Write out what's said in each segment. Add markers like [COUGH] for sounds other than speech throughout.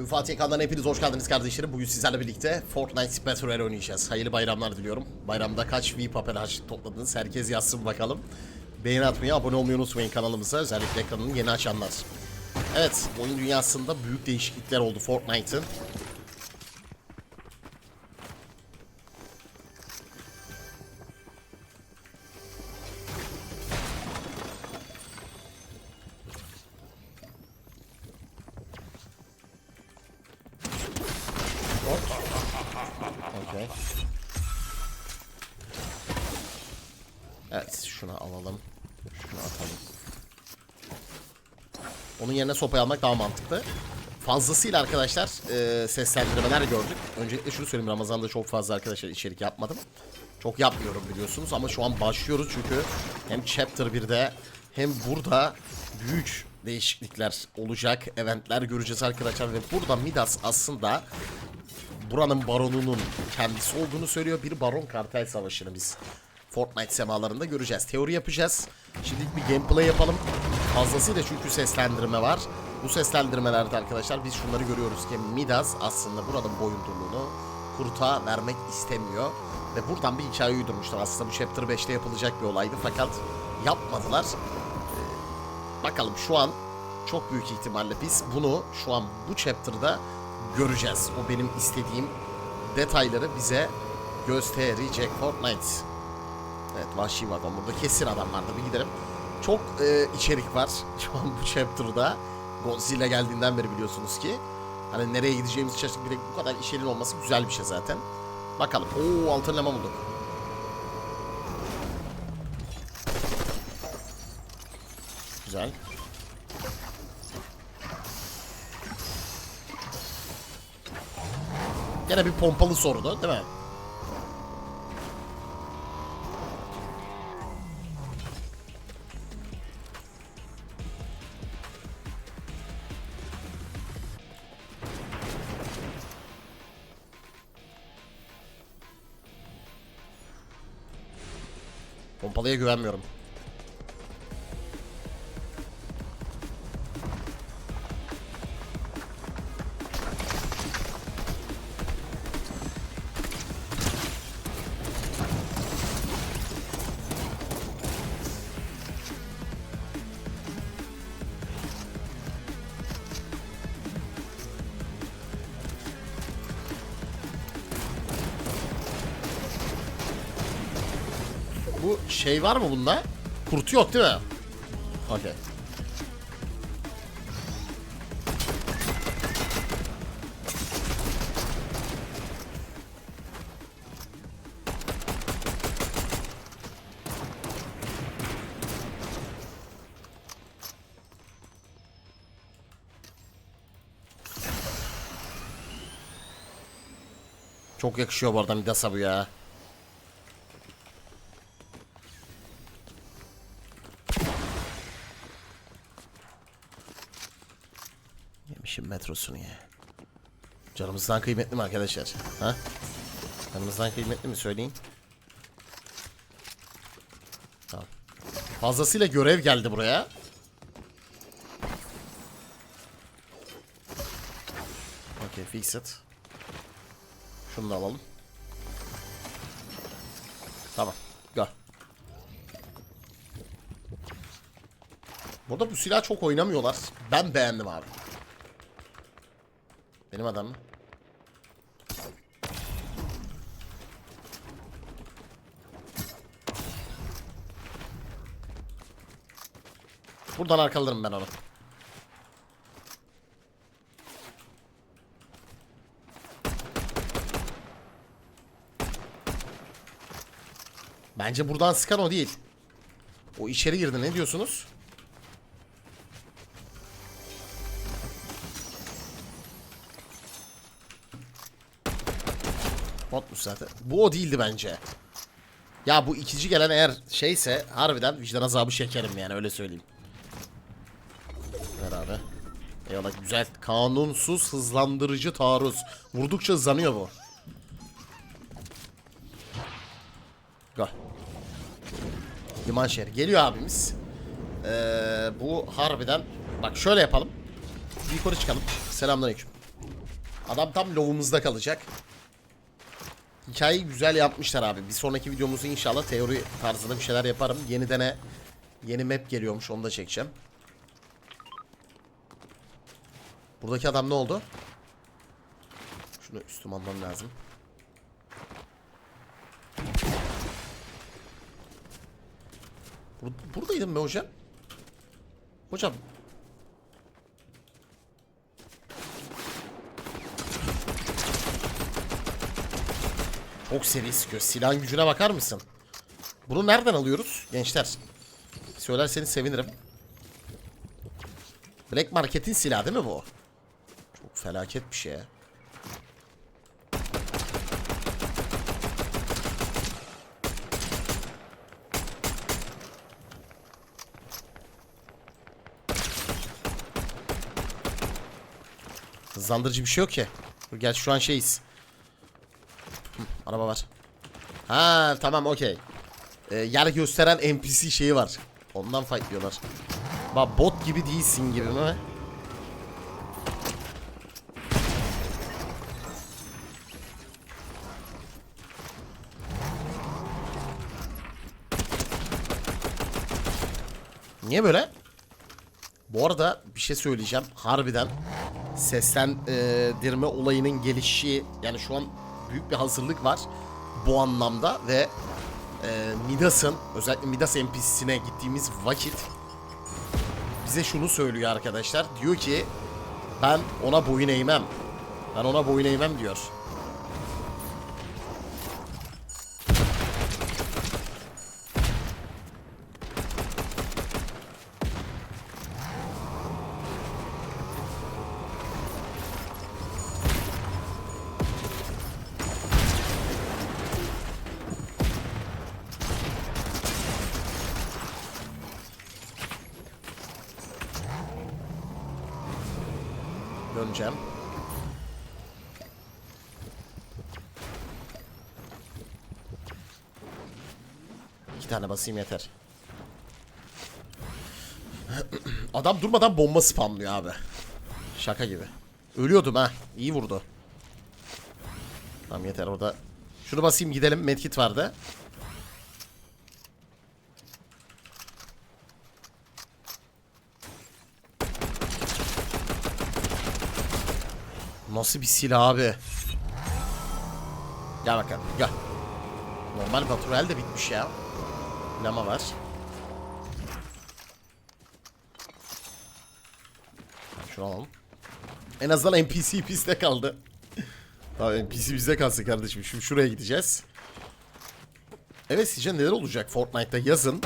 Oyun Fatih kanalına hepiniz hoş geldiniz kardeşlerim. Bugün sizlerle birlikte Fortnite Royale oynayacağız. Hayırlı bayramlar diliyorum. Bayramda kaç V papel harçlık topladınız? Herkes yazsın bakalım. Beğeni atmayı, abone olmayı unutmayın kanalımıza. Özellikle ekranını yeni açanlar. Evet, oyun dünyasında büyük değişiklikler oldu Fortnite'ın. Sopayı almak daha mantıklı. Fazlasıyla arkadaşlar e, seslendirmeler gördük. Öncelikle şunu söyleyeyim Ramazan'da çok fazla arkadaşlar içerik yapmadım. Çok yapmıyorum biliyorsunuz ama şu an başlıyoruz çünkü hem Chapter 1'de hem burada büyük değişiklikler olacak. Eventler göreceğiz arkadaşlar ve burada Midas aslında buranın baronunun kendisi olduğunu söylüyor. Bir baron kartel savaşını biz Fortnite semalarında göreceğiz. Teori yapacağız. Şimdilik bir gameplay yapalım. Fazlasıyla çünkü seslendirme var. Bu seslendirmelerde arkadaşlar biz şunları görüyoruz ki Midas aslında buranın boyundurluğunu kurta vermek istemiyor. Ve buradan bir hikaye uydurmuşlar. Aslında bu Chapter 5'te yapılacak bir olaydı fakat yapmadılar. Ee, bakalım şu an çok büyük ihtimalle biz bunu şu an bu chapter'da göreceğiz. O benim istediğim detayları bize gösterecek Fortnite. Evet vahşi adam burada kesin adam vardı bir gidelim. Çok e, içerik var [LAUGHS] şu an bu chapter'da. Godzilla geldiğinden beri biliyorsunuz ki. Hani nereye gideceğimizi şaşırdık. Bir bu kadar içeriğin olması güzel bir şey zaten. Bakalım. Oo altın lema bulduk. Güzel. Gene bir pompalı sorunu değil mi? Pompalıya güvenmiyorum. Şey var mı bunda? Kurtu yok değil mi? Okey. Çok yakışıyor bu arada Midas'a bu ya. Yemişim metrosunu ya. Canımızdan kıymetli mi arkadaşlar? Ha? Canımızdan kıymetli mi söyleyin? Tamam. Fazlasıyla görev geldi buraya. Okay, fix it. Şunu da alalım. Tamam. Go. Burada bu silah çok oynamıyorlar. Ben beğendim abi. Benim adam mı? Buradan arkalarım ben onu. Bence buradan sıkan o değil. O içeri girdi ne diyorsunuz? Botmuş zaten. Bu o değildi bence. Ya bu ikinci gelen eğer şeyse harbiden vicdan azabı şekerim yani öyle söyleyeyim. Ver abi. Eyvallah güzel. Kanunsuz hızlandırıcı taarruz. Vurdukça hızlanıyor bu. Go. Liman şehri. Geliyor abimiz. Ee, bu harbiden... Bak şöyle yapalım. Yukarı çıkalım. Selamünaleyküm. Adam tam lovumuzda kalacak. Hikayeyi güzel yapmışlar abi. Bir sonraki videomuzu inşallah teori tarzında bir şeyler yaparım. Yenidene yeni map geliyormuş onu da çekeceğim. Buradaki adam ne oldu? Şunu üstüme almam lazım. Bur buradaydım be hocam. Hocam. Çok seri sıkıyor. Silahın gücüne bakar mısın? Bunu nereden alıyoruz gençler? Söylerseniz sevinirim. Black Market'in silahı değil mi bu? Çok felaket bir şey. Hızlandırıcı bir şey yok ki. Gel şu an şeyiz. Araba var. Ha tamam okey. Ee, yer gösteren NPC şeyi var. Ondan fightlıyorlar. Bak bot gibi değilsin gibi mi? Niye böyle? Bu arada bir şey söyleyeceğim. Harbiden seslendirme olayının gelişi yani şu an büyük bir hazırlık var bu anlamda ve e, Midas'ın özellikle Midas NPC'sine gittiğimiz vakit bize şunu söylüyor arkadaşlar. Diyor ki ben ona boyun eğmem. Ben ona boyun eğmem diyor. Basayım yeter. Adam durmadan bomba spamlıyor abi. Şaka gibi. Ölüyordum ha. İyi vurdu. Tamam yeter orada. Şunu basayım gidelim. Medkit vardı. Nasıl bir silah abi? Gel bakalım gel. Normal Batural de bitmiş ya. Lama var. Şunu alalım. En azından NPC bizde kaldı. Tamam NPC bizde kalsın kardeşim. Şimdi şuraya gideceğiz. Evet sizce neler olacak Fortnite'da yazın.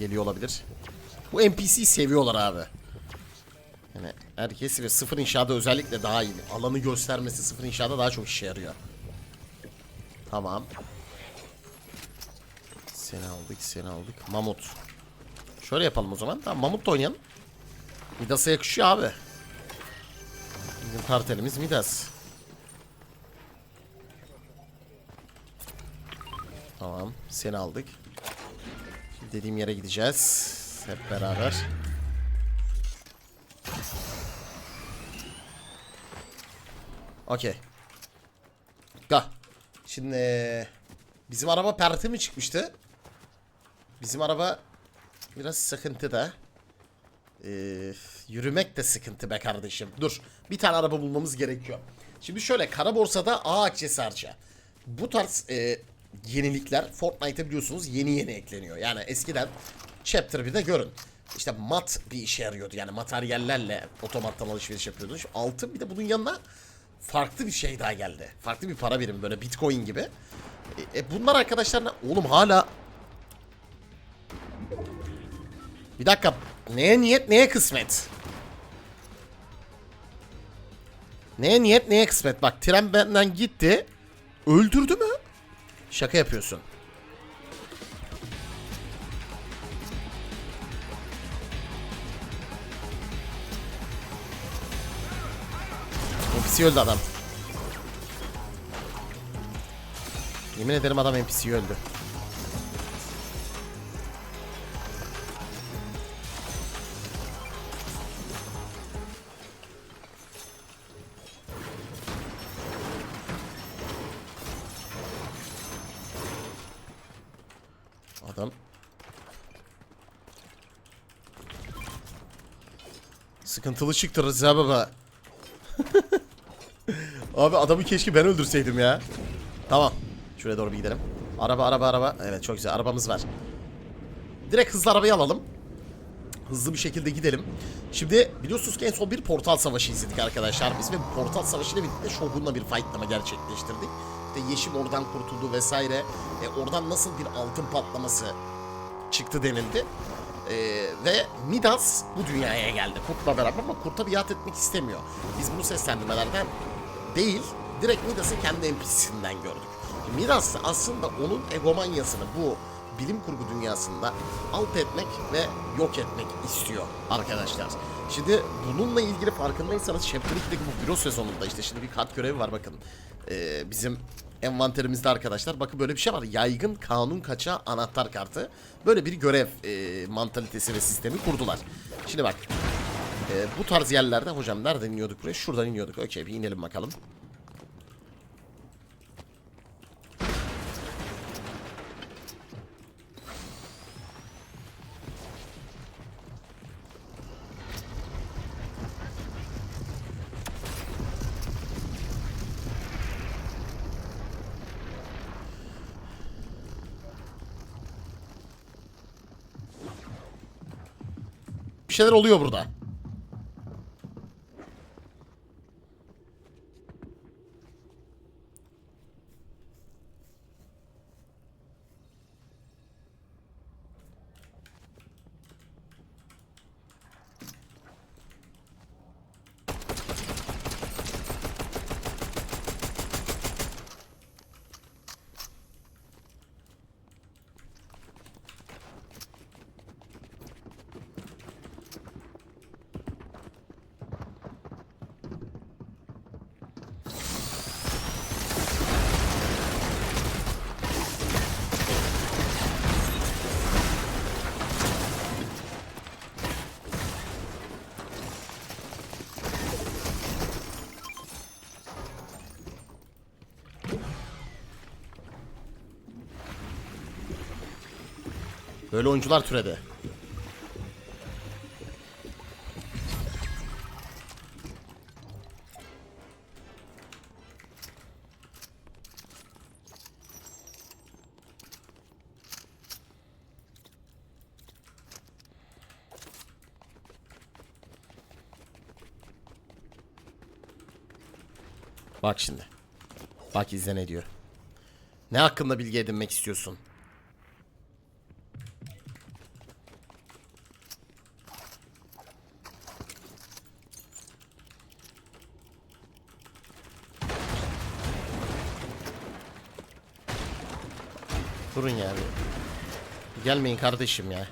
Geliyor olabilir. Bu NPC seviyorlar abi. Yani herkes ve sıfır inşaada özellikle daha iyi. Alanı göstermesi sıfır inşaada daha çok işe yarıyor. Tamam. Seni aldık, seni aldık. Mamut. Şöyle yapalım o zaman. Tamam Mamut da oynayalım. Midas'a yakışıyor abi. Bizim kartelimiz Midas. Tamam. Seni aldık. Dediğim yere gideceğiz. Hep beraber. Okey. Ga. Şimdi bizim araba perte mi çıkmıştı? Bizim araba biraz sıkıntı da. Ee, yürümek de sıkıntı be kardeşim. Dur. Bir tane araba bulmamız gerekiyor. Şimdi şöyle kara borsada A akçesi harca. Bu tarz e, yenilikler Fortnite'e biliyorsunuz yeni yeni ekleniyor. Yani eskiden Chapter 1'de görün. İşte mat bir işe yarıyordu. Yani materyallerle otomattan alışveriş yapıyordun. Şu altın bir de bunun yanına farklı bir şey daha geldi. Farklı bir para birimi böyle bitcoin gibi. E, e bunlar arkadaşlar oğlum hala Bir dakika. Neye niyet neye kısmet? Neye niyet neye kısmet? Bak tren benden gitti. Öldürdü mü? Şaka yapıyorsun. NPC öldü adam. Yemin ederim adam NPC öldü. Sıkıntılı çıktı Rıza baba. [LAUGHS] Abi adamı keşke ben öldürseydim ya. Tamam. Şuraya doğru bir gidelim. Araba araba araba. Evet çok güzel arabamız var. Direkt hızlı arabayı alalım. Hızlı bir şekilde gidelim. Şimdi biliyorsunuz ki en son bir portal savaşı izledik arkadaşlar biz ve bu portal savaşıyla birlikte Shogun'la bir fightlama gerçekleştirdik. İşte Yeşim oradan kurtuldu vesaire. E, oradan nasıl bir altın patlaması çıktı denildi. Ee, ve Midas bu dünyaya geldi Kurt'la beraber ama Kurt'a biat etmek istemiyor. Biz bunu seslendirmelerden değil, direkt Midas'ın kendi NPC'sinden gördük. Midas aslında onun egomanyasını bu bilim kurgu dünyasında alt etmek ve yok etmek istiyor arkadaşlar. Şimdi bununla ilgili farkındaysanız Chapter 2'deki bu büro sezonunda işte şimdi bir kart görevi var bakın. Ee, bizim envanterimizde arkadaşlar bakın böyle bir şey var. Yaygın kanun kaçağı anahtar kartı. Böyle bir görev e, mantalitesi ve sistemi kurdular. Şimdi bak. e, bu tarz yerlerde hocam nereden iniyorduk buraya? Şuradan iniyorduk. Okey bir inelim bakalım. Şeyler oluyor burada. Böyle oyuncular türedi. Bak şimdi. Bak izle ne diyor. Ne hakkında bilgi edinmek istiyorsun? Durun ya bir. Gelmeyin kardeşim ya.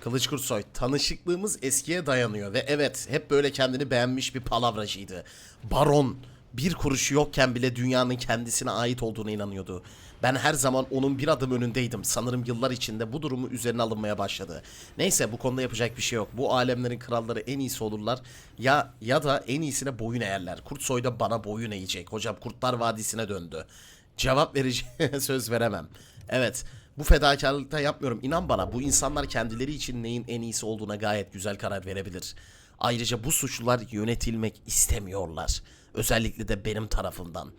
Kılıç Kursoy, tanışıklığımız eskiye dayanıyor ve evet hep böyle kendini beğenmiş bir palavracıydı. Baron, bir kuruşu yokken bile dünyanın kendisine ait olduğuna inanıyordu. Ben her zaman onun bir adım önündeydim. Sanırım yıllar içinde bu durumu üzerine alınmaya başladı. Neyse bu konuda yapacak bir şey yok. Bu alemlerin kralları en iyisi olurlar ya ya da en iyisine boyun eğerler. Kurtsoy da bana boyun eğecek. Hocam Kurtlar Vadisi'ne döndü. Cevap vereceğine [LAUGHS] söz veremem. Evet. Bu fedakarlıkta yapmıyorum. İnan bana bu insanlar kendileri için neyin en iyisi olduğuna gayet güzel karar verebilir. Ayrıca bu suçlular yönetilmek istemiyorlar. Özellikle de benim tarafımdan.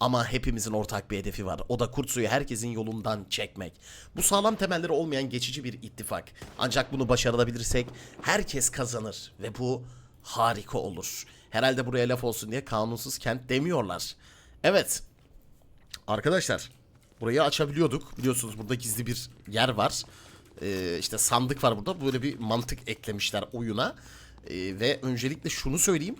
Ama hepimizin ortak bir hedefi var. O da Kurtsu'yu herkesin yolundan çekmek. Bu sağlam temelleri olmayan geçici bir ittifak. Ancak bunu başarabilirsek herkes kazanır ve bu harika olur. Herhalde buraya laf olsun diye kanunsuz kent demiyorlar. Evet, Arkadaşlar burayı açabiliyorduk. Biliyorsunuz burada gizli bir yer var. Ee, işte sandık var burada. Böyle bir mantık eklemişler oyuna. Ee, ve öncelikle şunu söyleyeyim.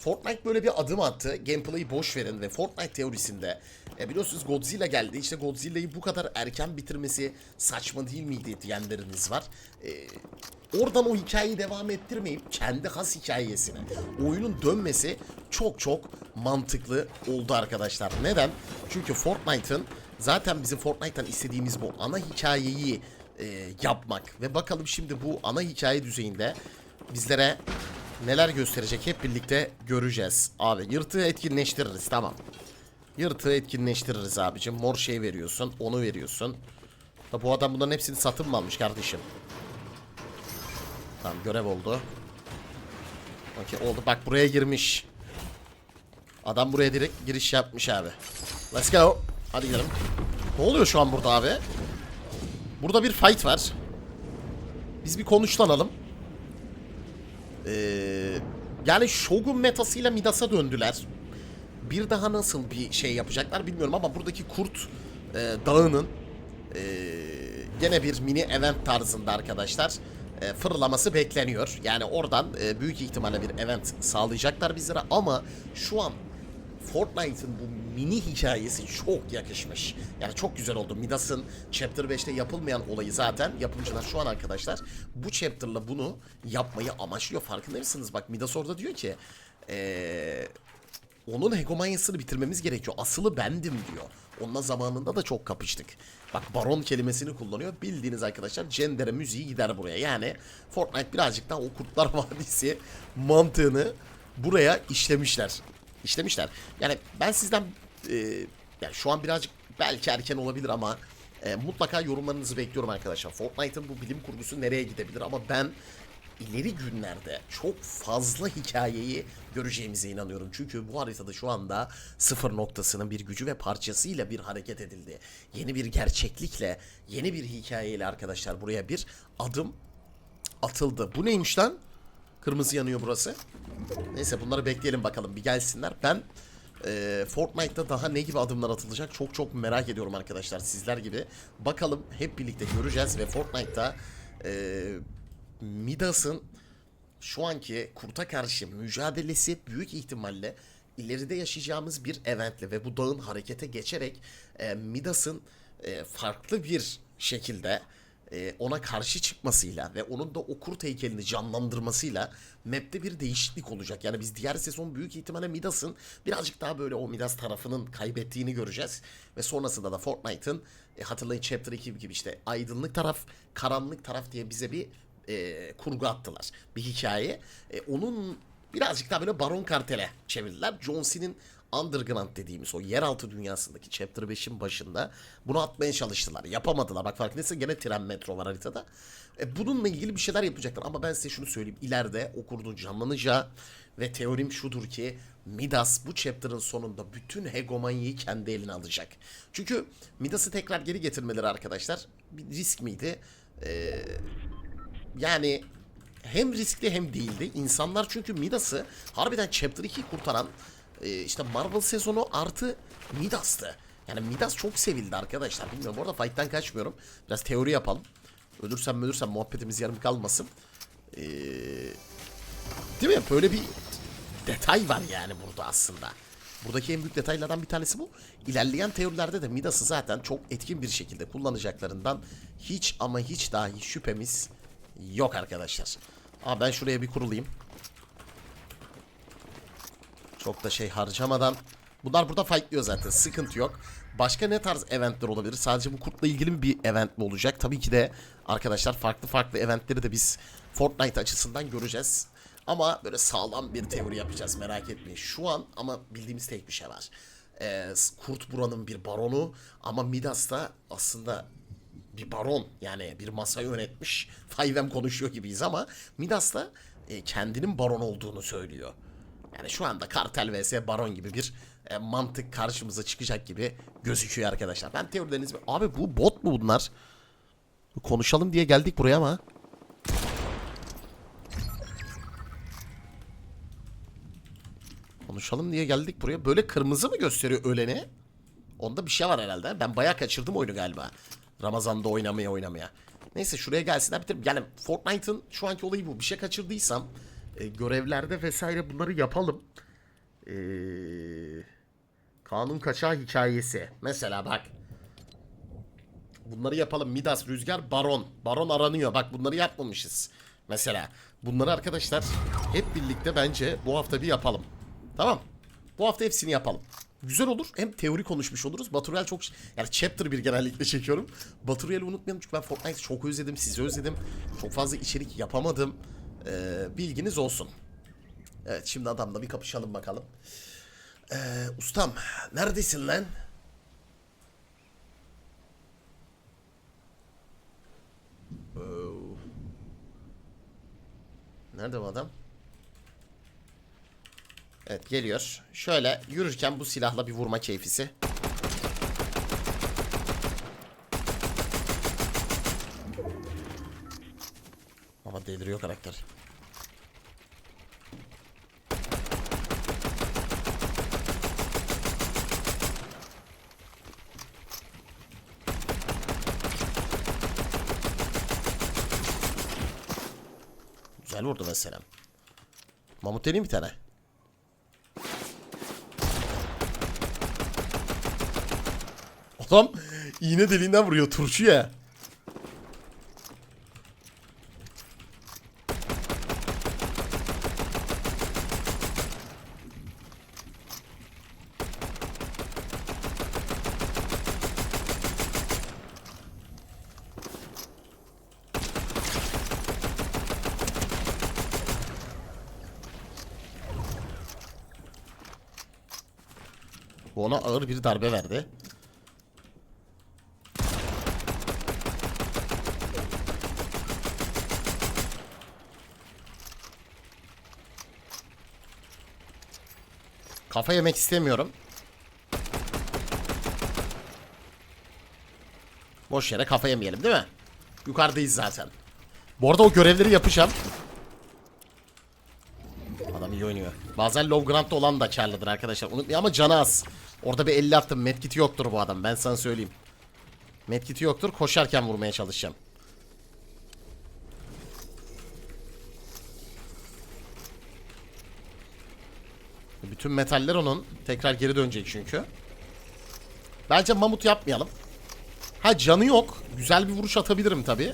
Fortnite böyle bir adım attı. Gameplay'i boş verin ve Fortnite teorisinde e, biliyorsunuz Godzilla geldi. İşte Godzilla'yı bu kadar erken bitirmesi saçma değil miydi diyenleriniz var. Ee, oradan o hikayeyi devam ettirmeyip kendi has hikayesine oyunun dönmesi çok çok mantıklı oldu arkadaşlar. Neden? Çünkü Fortnite'ın zaten bizim Fortnite'tan istediğimiz bu ana hikayeyi e, yapmak ve bakalım şimdi bu ana hikaye düzeyinde bizlere neler gösterecek hep birlikte göreceğiz. Abi yırtığı etkinleştiririz tamam. Yırtığı etkinleştiririz abicim. Mor şey veriyorsun, onu veriyorsun. Da bu adam bunların hepsini satın mı almış kardeşim? Tamam görev oldu. Okey oldu. Bak buraya girmiş. Adam buraya direkt giriş yapmış abi. Let's go. Hadi gidelim. Ne oluyor şu an burada abi? Burada bir fight var. Biz bir konuşlanalım. Ee, yani Shogun metasıyla Midas'a döndüler. Bir daha nasıl bir şey yapacaklar bilmiyorum ama buradaki kurt e, dağının e, gene bir mini event tarzında arkadaşlar e, fırlaması bekleniyor. Yani oradan e, büyük ihtimalle bir event sağlayacaklar bizlere ama şu an Fortnite'ın bu mini hikayesi çok yakışmış. Yani çok güzel oldu. Midas'ın Chapter 5'te yapılmayan olayı zaten yapımcılar şu an arkadaşlar bu chapter'la bunu yapmayı amaçlıyor. Farkında mısınız? Bak Midas orada diyor ki eee onun hegemonyasını bitirmemiz gerekiyor. Asılı bendim diyor. Onunla zamanında da çok kapıştık. Bak baron kelimesini kullanıyor. Bildiğiniz arkadaşlar Cendere müziği gider buraya. Yani Fortnite birazcık daha o Kurtlar [LAUGHS] Vadisi mantığını buraya işlemişler. İşlemişler. Yani ben sizden e, yani şu an birazcık belki erken olabilir ama e, mutlaka yorumlarınızı bekliyorum arkadaşlar. Fortnite'ın bu bilim kurgusu nereye gidebilir ama ben ileri günlerde çok fazla hikayeyi göreceğimize inanıyorum. Çünkü bu haritada şu anda sıfır noktasının bir gücü ve parçasıyla bir hareket edildi. Yeni bir gerçeklikle, yeni bir hikayeyle arkadaşlar buraya bir adım atıldı. Bu neymiş lan? Kırmızı yanıyor burası. Neyse bunları bekleyelim bakalım bir gelsinler. Ben e, Fortnite'da daha ne gibi adımlar atılacak çok çok merak ediyorum arkadaşlar sizler gibi. Bakalım hep birlikte göreceğiz ve Fortnite'da e, Midas'ın şu anki kurta karşı mücadelesi büyük ihtimalle ileride yaşayacağımız bir eventle ve bu dağın harekete geçerek e, Midas'ın e, farklı bir şekilde e, ona karşı çıkmasıyla ve onun da o kurt heykelini canlandırmasıyla map'te bir değişiklik olacak. Yani biz diğer sezon büyük ihtimalle Midas'ın birazcık daha böyle o Midas tarafının kaybettiğini göreceğiz. Ve sonrasında da Fortnite'ın e, hatırlayın Chapter 2 gibi işte aydınlık taraf, karanlık taraf diye bize bir e, kurgu attılar. Bir hikaye. E, onun birazcık daha böyle Baron Kartel'e çevirdiler. John C'nin Underground dediğimiz o yeraltı dünyasındaki Chapter 5'in başında bunu atmaya çalıştılar. Yapamadılar. Bak farkındaysan gene tren metro var haritada. E, bununla ilgili bir şeyler yapacaklar. Ama ben size şunu söyleyeyim. İleride o kurdun canlanacağı ve teorim şudur ki Midas bu chapter'ın sonunda bütün hegemonyayı kendi eline alacak. Çünkü Midas'ı tekrar geri getirmeleri arkadaşlar bir risk miydi? Eee yani hem riskli hem değildi. İnsanlar çünkü Midas'ı harbiden Chapter 2'yi kurtaran e, işte Marvel sezonu artı Midas'tı. Yani Midas çok sevildi arkadaşlar. Bilmiyorum orada fight'tan kaçmıyorum. Biraz teori yapalım. Ölürsem ölürsem muhabbetimiz yarım kalmasın. Ee, değil mi? Böyle bir detay var yani burada aslında. Buradaki en büyük detaylardan bir tanesi bu. İlerleyen teorilerde de Midas'ı zaten çok etkin bir şekilde kullanacaklarından hiç ama hiç dahi şüphemiz yok arkadaşlar. Aa ben şuraya bir kurulayım. Çok da şey harcamadan. Bunlar burada fightlıyor zaten. Sıkıntı yok. Başka ne tarz eventler olabilir? Sadece bu kurtla ilgili mi bir event mi olacak? Tabii ki de arkadaşlar farklı farklı eventleri de biz Fortnite açısından göreceğiz. Ama böyle sağlam bir teori yapacağız merak etmeyin. Şu an ama bildiğimiz tek bir şey var. Ee, Kurt buranın bir baronu ama Midas da aslında bir baron yani bir masa yönetmiş 5M konuşuyor gibiyiz ama Midas da e, kendinin baron olduğunu söylüyor. Yani şu anda kartel vs baron gibi bir e, mantık karşımıza çıkacak gibi gözüküyor arkadaşlar. Ben teorilerinizi... Abi bu bot mu bunlar? Konuşalım diye geldik buraya ama. Konuşalım diye geldik buraya. Böyle kırmızı mı gösteriyor öleni? Onda bir şey var herhalde. Ben bayağı kaçırdım oyunu galiba. Ramazan'da oynamaya oynamaya. Neyse şuraya gelsinler bitir. Yani Fortnite'ın şu anki olayı bu. Bir şey kaçırdıysam e, görevlerde vesaire bunları yapalım. E, kanun kaçağı hikayesi. Mesela bak. Bunları yapalım. Midas, Rüzgar, Baron. Baron aranıyor. Bak bunları yapmamışız. Mesela bunları arkadaşlar hep birlikte bence bu hafta bir yapalım. Tamam. Bu hafta hepsini yapalım. Güzel olur. Hem teori konuşmuş oluruz. Baturiel çok... Yani chapter bir genellikle çekiyorum. Baturiel'i unutmayalım çünkü ben Fortnite'ı çok özledim. Sizi özledim. Çok fazla içerik yapamadım. Ee, bilginiz olsun. Evet şimdi adamla bir kapışalım bakalım. Ee, ustam neredesin lan? Oo. Nerede bu adam? Evet geliyor. Şöyle yürürken bu silahla bir vurma keyfisi. Ama deliriyor karakter. Güzel vurdu mesela. Mamut deneyim bir tane. Adam iğne deliğinden vuruyor turşu ya. Bu ona ağır bir darbe verdi. Kafa yemek istemiyorum. Boş yere kafa yemeyelim değil mi? Yukarıdayız zaten. Bu arada o görevleri yapacağım. Adam iyi oynuyor. Bazen low ground'da olan da karlıdır arkadaşlar. Unutmayın ama canı az. Orada bir 50 attım. Medkit'i yoktur bu adam. Ben sana söyleyeyim. Medkit'i yoktur. Koşarken vurmaya çalışacağım. Bütün metaller onun. Tekrar geri dönecek çünkü. Bence mamut yapmayalım. Ha canı yok. Güzel bir vuruş atabilirim tabii.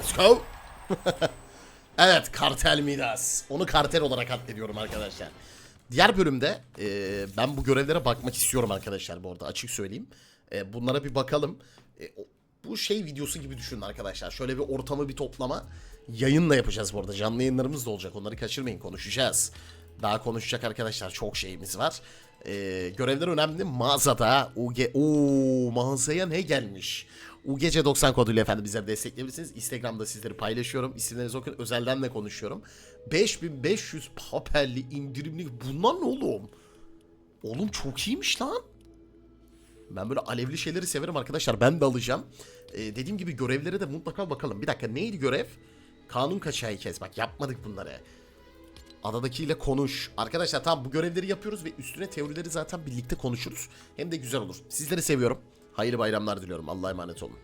Let's go. evet kartel Midas. Onu kartel olarak addediyorum arkadaşlar. Diğer bölümde e, ben bu görevlere bakmak istiyorum arkadaşlar bu arada açık söyleyeyim. E, bunlara bir bakalım. E, bu şey videosu gibi düşünün arkadaşlar. Şöyle bir ortamı bir toplama. Yayınla yapacağız bu arada. Canlı yayınlarımız da olacak. Onları kaçırmayın konuşacağız. Daha konuşacak arkadaşlar çok şeyimiz var. E, görevler önemli. Mağazada UG... Oo, mağazaya ne gelmiş? UGC90 koduyla efendim bizleri destekleyebilirsiniz. Instagram'da sizleri paylaşıyorum. İsimlerinizi okuyun. Özelden de konuşuyorum. 5500 papelli indirimli. Bunlar ne oğlum? Oğlum çok iyiymiş lan. Ben böyle alevli şeyleri severim arkadaşlar. Ben de alacağım. Ee, dediğim gibi görevlere de mutlaka bakalım. Bir dakika neydi görev? Kanun kaçağı kes. Bak yapmadık bunları. Adadakiyle konuş. Arkadaşlar tamam bu görevleri yapıyoruz ve üstüne teorileri zaten birlikte konuşuruz. Hem de güzel olur. Sizleri seviyorum. Hayırlı bayramlar diliyorum. Allah'a emanet olun.